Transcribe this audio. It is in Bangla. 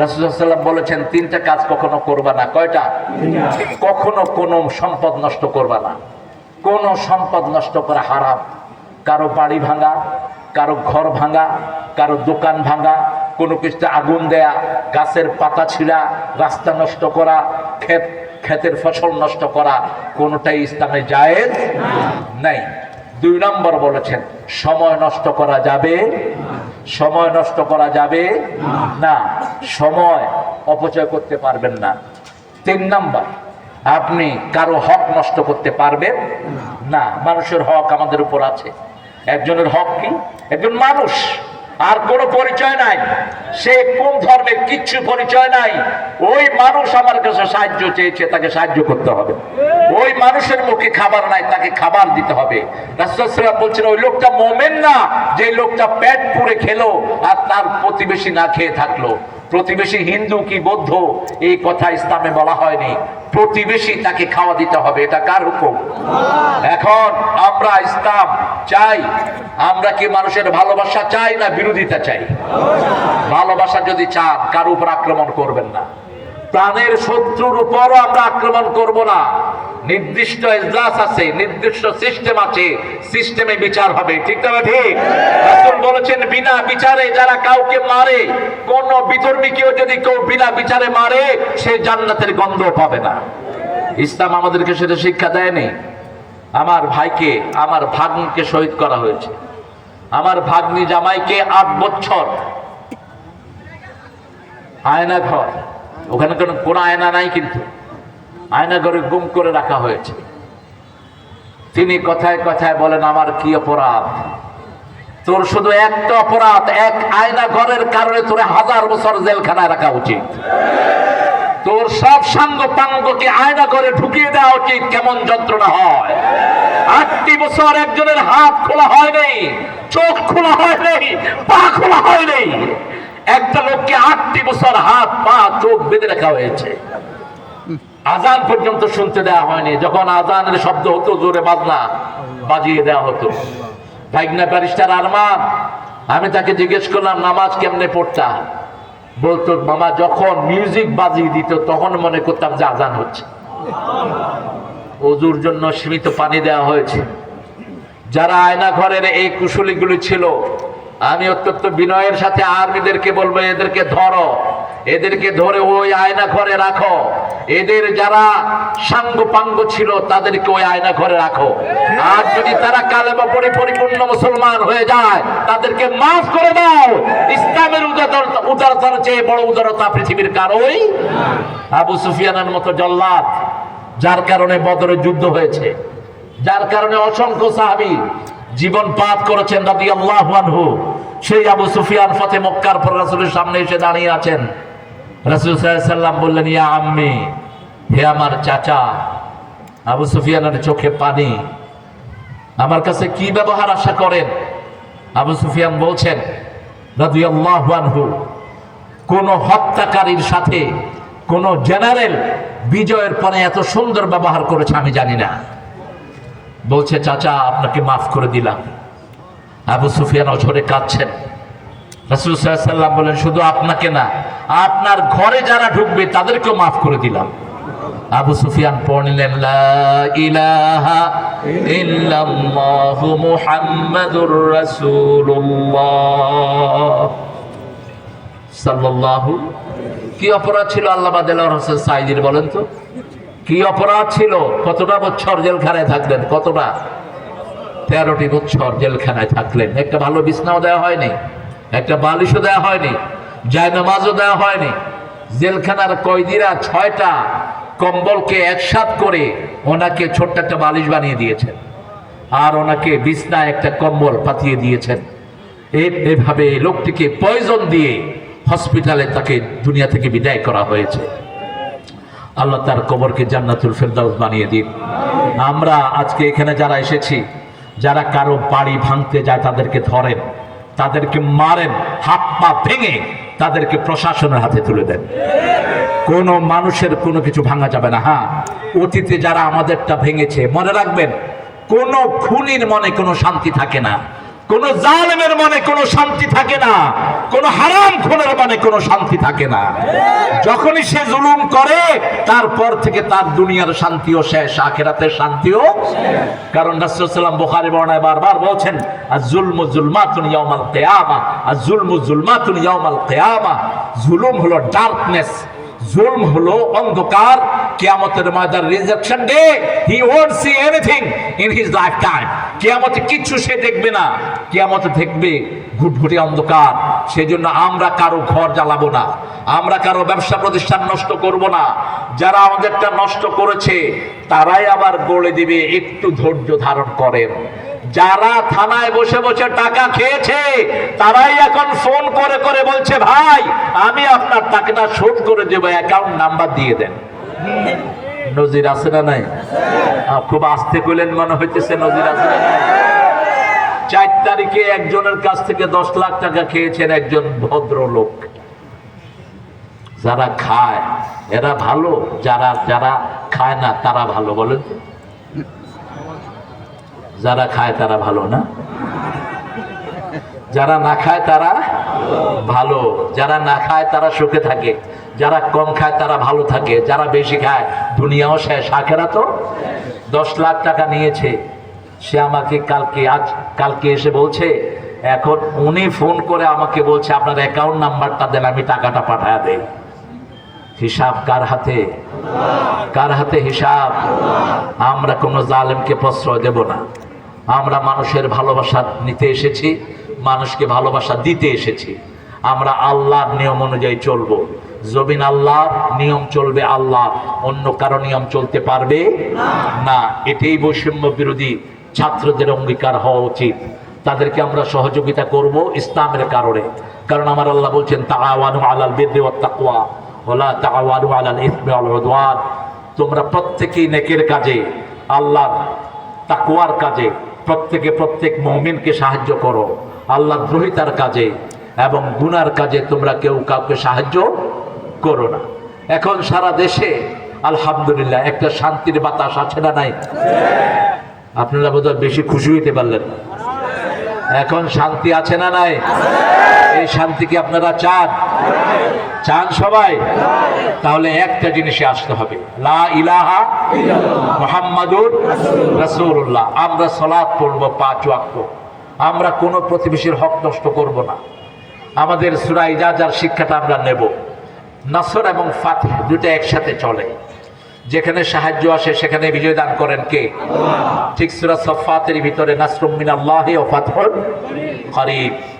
রাসুল্লাহাম বলেছেন, তিনটা কাজ কখনো করবা না। কয়টা? কখনো কোনো সম্পদ নষ্ট করবা না। কোনো সম্পদ নষ্ট করা হারাম। কারও বাড়ি ভাঙা, কারও ঘর ভাঙা, কারও দোকান ভাঙা, কোনো কিছুতে আগুন দেয়া, গাছের পাতা ছিঁড়া, রাস্তা নষ্ট করা, ক্ষেত, ক্ষেতের ফসল নষ্ট করা, কোনোটাই ইসলামে জায়েজ নাই। দুই নম্বর বলেছেন, সময় নষ্ট করা যাবে? সময় নষ্ট করা যাবে? না, সময় অপচয় করতে পারবেন না। তিন নম্বর, আপনি কারও হক নষ্ট করতে পারবেন? না, মানুষের হক আমাদের উপর আছে। একজনের হক কি? একজন মানুষ। আর কোনো পরিচয় নাই। সে কোন ধর্মের কিচ্ছু পরিচয় নাই। ওই মানুষ আমার কাছে সাহায্য চেয়েছে, তাকে সাহায্য করতে হবে। ওই মানুষের মুখে খাবার নাই তাকে খাবার দিতে হবে। বলছেন ওই লোকটা মোমেন না যে লোকটা পেট পুড়ে খেলো আর তার প্রতিবেশী না খেয়ে থাকল। প্রতিবেশী হিন্দু কি বৌদ্ধ? এই কথা ইসলামে বলা হয়নি। প্রতিবেশী তাকে খাওয়া দিতে হবে এটা কার হুকুম? এখন আমরা ইসলাম চাই আমরা কি মানুষের ভালোবাসা চাই না বিরোধিতা চাই? ভালোবাসা যদি চান কার উপর আক্রমণ করবেন না। প্রাণের শত্রুর উপরও আমরা আক্রমণ করব না। নির্দিষ্ট এজলাস আছে, নির্দিষ্ট সিস্টেম আছে, সিস্টেমে বিচার হবে, ঠিক তবে ঠিক। রাসূল বলেছেন, বিনা বিচারে যারা কাউকে মারে, কোন বিতর্মীকেও যদি কেউ বিনা বিচারে মারে, সে জান্নাতের গন্ধ পাবে না। ইসলাম আমাদেরকে সেটা শিক্ষা দেয়নি। আমার ভাইকে, আমার ভাগ্নিকে শহীদ করা হয়েছে। আমার ভাগ্নি জামাইকে আট বছর আয়না ঘর ওখানে কোনো কোনো আয়না নাই কিন্তু। আয়না ঘরে গুম করে রাখা হয়েছে। তিনি কথায় কথায় বলেন, আমার কি অপরাধ? তোর শুধু একটা অপরাধ, এক আয়না ঘরের কারণে তোর হাজার বছর জেলখানায় রাখা উচিত। তোর সব সাঙ্গ পাঙ্গকে আয়না করে ঢুকিয়ে দেওয়া উচিত, কেমন যন্ত্রণা হয়। আটটি বছর একজনের হাত খোলা হয় নাই, চোখ খোলা হয় নাই, পা খোলা হয় নাই। একটা লোককে আটটি বছর হাত, পা, চোখ বেঁধে রাখা হয়েছে। আজান পর্যন্ত শুনতে দেওয়া হয়নি। যখন আজানের শব্দ হতো, জোরে বাজনা বাজিয়ে দেওয়া হতো। ভাইগনা ব্যারিস্টার আরমান, আমি তাকে জিজ্ঞেস করলাম, নামাজ কেমনে পড়তা? বলতো, মামা, যখন মিউজিক বাজিয়ে দিত, তখন মনে করতাম যে আজান হচ্ছে। অজুর জন্য সীমিত পানি দেওয়া হয়েছে। যারা আয়না ঘরের এই কুশলীগুলি ছিল, আমি অত্যন্ত বিনয়ের সাথে আর্মিদেরকে বলব, এদেরকে ধরো, এদেরকে ধরে ওই আয়না ঘরে রাখো। এদের যারা সাঙ্গ পাঙ্গ ছিল, তাদেরকে ওই আয়না ঘরে রাখো। আর যদি তারা কালেমা পড়ে পরিপূর্ণ মুসলমান হয়ে যায়, তাদেরকে মাফ করে দাও। ইসলামের উদারতা, উদারতার চেয়ে বড় উদারতা পৃথিবীর কারোই আবু সুফিয়ানের মতো জল্লাদ, যার কারণে বদরের যুদ্ধ হয়েছে, যার কারণে অসংখ্য সাহাবি জীবন পাত করেছেন রাদি আল্লাহ সেই আবু সুফিয়ান ফতে মক্কার পর সামনে এসে দাঁড়িয়ে আছেন। রাসুল সাল্লাম বললেন, ইয়া আম্মি, হে আমার চাচা, আবু সুফিয়ানের চোখে পানি, আমার কাছে কি ব্যবহার আশা করেন? আবু সুফিয়ান বলছেন আল্লাহ কোন হত্যাকারীর সাথে কোন জেনারেল বিজয়ের পরে এত সুন্দর ব্যবহার করেছে আমি জানি না। বলছে, চাচা, আপনাকে মাফ করে দিলাম। আবু সুফিয়ান অঝরে কাঁদছেন। রাসুল সাল্লাম বলেন শুধু আপনাকে না আপনার ঘরে যারা ঢুকবে, তাদেরকেও মাফ করে দিলাম। আবু সুফিয়ান পড়লেন সাল্লাল্লাহু। কি অপরাধ ছিল আল্লাহ বলেন তো? কি অপরাধ ছিল? কতটা বছর জেলখানায় থাকলেন? কতটা? তেরোটি বছর জেলখানায় থাকলেন। একটা ভালো বিছনাও দেওয়া হয়নি, একটা বালিশও দেওয়া হয়নি জায়নামাজও দেওয়া হয়নি। জেলখানার কয়েদিরা ছয়টা কম্বলকে একসাথ করে ওনাকে ছোট্ট একটা বালিশ বানিয়ে দিয়েছেন। আর ওনাকে বিছনায় একটা কম্বল পাঠিয়ে দিয়েছেন। এভাবে লোকটিকে পয়জন দিয়ে হসপিটালে তাকে দুনিয়া থেকে বিদায় করা হয়েছে। আল্লাহ তার কবরকে জান্নাতুল ফেরদাউস বানিয়ে দিন আমরা আজকে এখানে যারা এসেছি, যারা কারও বাড়ি ভাঙতে যায় তাদেরকে ধরেন, তাদেরকে মারেন, হাত পা ভেঙে তাদেরকে প্রশাসনের হাতে তুলে দেন। কোনো মানুষের কোনো কিছু ভাঙা যাবে না। হ্যাঁ অতীতে যারা আমাদেরটা ভেঙেছে, মনে রাখবেন, কোনো খুনির মনে কোনো শান্তি থাকে না। কোন জালেমের মনে কোনো শান্তি থাকে না, কোন হারাম খুনের মনে কোনো শান্তি থাকে না। যখনই সে জুলুম করে, তারপর থেকে তার দুনিয়ার শান্তিও শেষ, আখেরাতের শান্তিও কারণ রাসূলুল্লাহ বুখারী বর্ণায় বারবার বলছেন আর জুলমু জুলমাতুন ইয়াউমাল কিয়ামা আর জুলমু জুলমাতুন ইয়াউমাল কিয়ামা। জুলুম হলো ডার্কনেস জুলম হলো অন্ধকার, কিয়ামতের ময়দান rejection day he won't see anything in his life time কিয়ামতে কিচ্ছু সে দেখবে না। কিয়ামতে দেখবে ঘুটঘুটে অন্ধকার। সেই জন্য আমরা কারও ঘর জ্বালাবো না। আমরা কারও ব্যবসা প্রতিষ্ঠান নষ্ট করব না। যারা আমাদেরটা নষ্ট করেছে, তারাই আবার গড়ে দিবে, একটু ধৈর্য ধারণ করেন। যারা থানায় বসে বসে টাকা খেয়েছে, তারাই এখন ফোন করে করে বলছে, ভাই, আমি আপনার টাকাটা শোধ করে দেবো অ্যাকাউন্ট নাম্বার দিয়ে দেন। নজির আছে না নাই? খুব আস্তে করলেন মনে হইতেছে নজির আছে না চার তারিখে একজনের কাছ থেকে দশ লাখ টাকা খেয়েছেন একজন ভদ্রলোক। যারা খায়, এরা ভালো, যারা যারা খায় না, তারা ভালো, বলেন? যারা খায় তারা ভালো না? যারা না খায় তারা ভালো। যারা না খায় তারা সুখে থাকে। যারা কম খায় তারা ভালো থাকে। যারা বেশি খায়, দুনিয়াও শেষ। আখেরা তো দশ লাখ টাকা নিয়েছে। সে আমাকে কালকে, আজ কালকে এসে বলছে, এখন উনি ফোন করে আমাকে বলছে, আপনার অ্যাকাউন্ট নাম্বারটা দেন, আমি টাকাটা পাঠায় দেই। হিসাব কার হাতে? কার হাতে হিসাব? আমরা কোনো জালেমকে প্রশ্রয় দেব না। আমরা মানুষের ভালোবাসা নিতে এসেছি, মানুষকে ভালোবাসা দিতে এসেছি। আমরা আল্লাহর নিয়ম অনুযায়ী চলবো। জবিন আল্লাহ নিয়ম চলবে আল্লাহ অন্য কারও নিয়ম চলতে পারবে না। এটাই বৈষম্য বিরোধী ছাত্রদের অঙ্গীকার হওয়া উচিত। তাদেরকে আমরা সহযোগিতা করব ইসলামের কারণে। কারণ আমার আল্লাহ বলছেন, তাআওয়ানু আলাল বিররি ওয়াত তাকওয়া ওয়ালা তাআওয়ানু আলাল ইসমি ওয়াল তোমরা প্রত্যেকেই নেকের কাজে, আল্লাহর তাকওয়ার কাজে প্রত্যেকে প্রত্যেক মহমিনকে সাহায্য করো। আল্লাহ দ্রোহিতার কাজে এবং গুনার কাজে তোমরা কেউ কাউকে সাহায্য করো না। এখন সারা দেশে আলহামদুলিল্লাহ একটা শান্তির বাতাস আছে না নাই? আপনারা বোধহয় বেশি খুশি হইতে পারলেন এখন শান্তি আছে না নাই? এই শান্তি কি আপনারা চান? চান সবাই? তাহলে একটা জিনিসে আসতে হবে। লা ইলাহা মোহাম্মদুর রাসূলুল্লাহ। আমরা সলাৎ পড়ব পাঁচ ওয়াক্ত। আমরা কোনো প্রতিবেশীর হক নষ্ট করব না। আমাদের সূরা ইজাজার শিক্ষাটা আমরা নেব। নাসর এবং ফাতহ দুটো একসাথে চলে। যেখানে সাহায্য আসে, সেখানে বিজয় দান করেন কে? ঠিক সুরা সফাতের ভিতরে নাসরুম মিনাল্লাহি ও ফাতহুল করিব।